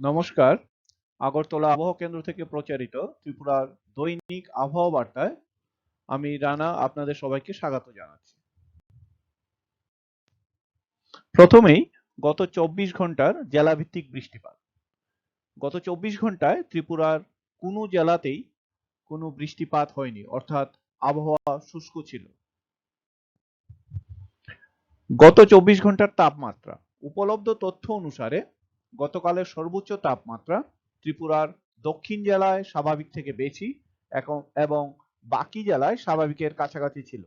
নমস্কার। আগরতলা আবহাওয়া কেন্দ্র থেকে প্রচারিত ত্রিপুরার দৈনিক আবহাওয়া বার্তায় আমি রানা আপনাদের সবাইকে স্বাগত জানাচ্ছি। প্রথমেই গত চব্বিশ ঘণ্টার জেলাভিত্তিক বৃষ্টিপাত। গত চব্বিশ ঘন্টায় ত্রিপুরার কোনো জেলাতেই কোনো বৃষ্টিপাত হয়নি, অর্থাৎ আবহাওয়া শুষ্ক ছিল। গত চব্বিশ ঘণ্টার তাপমাত্রা, উপলব্ধ তথ্য অনুসারে গতকালের সর্বোচ্চ তাপমাত্রা ত্রিপুরার দক্ষিণ জেলায় স্বাভাবিক থেকে বেশি, এখন- এবং বাকি জেলায় স্বাভাবিকের কাছাকাছি ছিল।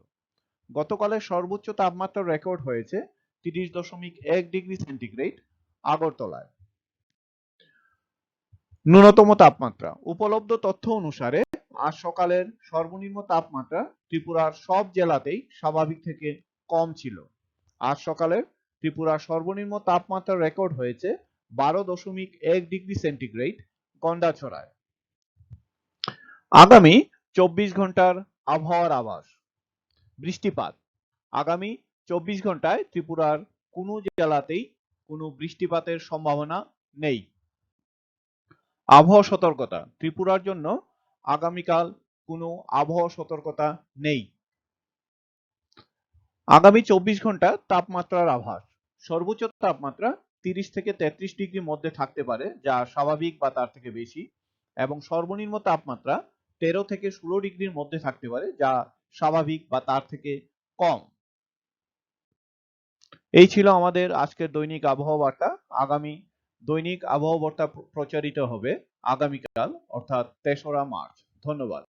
গতকালের সর্বোচ্চ তাপমাত্রা রেকর্ড হয়েছে তিরিশ দশমিক এক ডিগ্রি সেন্টিগ্রেড আগরতলায়। ন্যূনতম তাপমাত্রা। উপলব্ধ তথ্য অনুসারে আজ সকালের সর্বনিম্ন তাপমাত্রা ত্রিপুরার সব জেলাতেই স্বাভাবিক থেকে কম ছিল। আজ সকালের ত্রিপুরার সর্বনিম্ন তাপমাত্রা রেকর্ড হয়েছে বারো দশমিক এক ডিগ্রি সেন্টিগ্রেড গন্ডাছড়ায় আগামী চব্বিশ ঘণ্টার আবহাওয়ার আভাস বৃষ্টিপাত। আগামী চব্বিশ ঘন্টায় ত্রিপুরার কোনো জেলাতেই কোনো বৃষ্টিপাতের সম্ভাবনা নেই। আবহাওয়া সতর্কতা ত্রিপুরার জন্য আগামীকাল কোনো আবহাওয়া সতর্কতা নেই। আগামী চব্বিশ ঘণ্টা তাপমাত্রার আভাস সর্বোচ্চ তাপমাত্রা তিরিশ থেকে তেত্রিশ ডিগ্রির মধ্যে থাকতে পারে, যা স্বাভাবিক বা তার থেকে বেশি, এবং সর্বনিম্ন তাপমাত্রা তেরো থেকে ষোলো ডিগ্রির মধ্যে থাকতে পারে, যা স্বাভাবিক বা তার থেকে কম। এই ছিল আমাদের আজকের দৈনিক আবহাওয়া বার্তা আগামী দৈনিক আবহাওয়া বার্তা প্রচারিত হবে আগামীকাল, অর্থাৎ তেসরা মার্চ। ধন্যবাদ।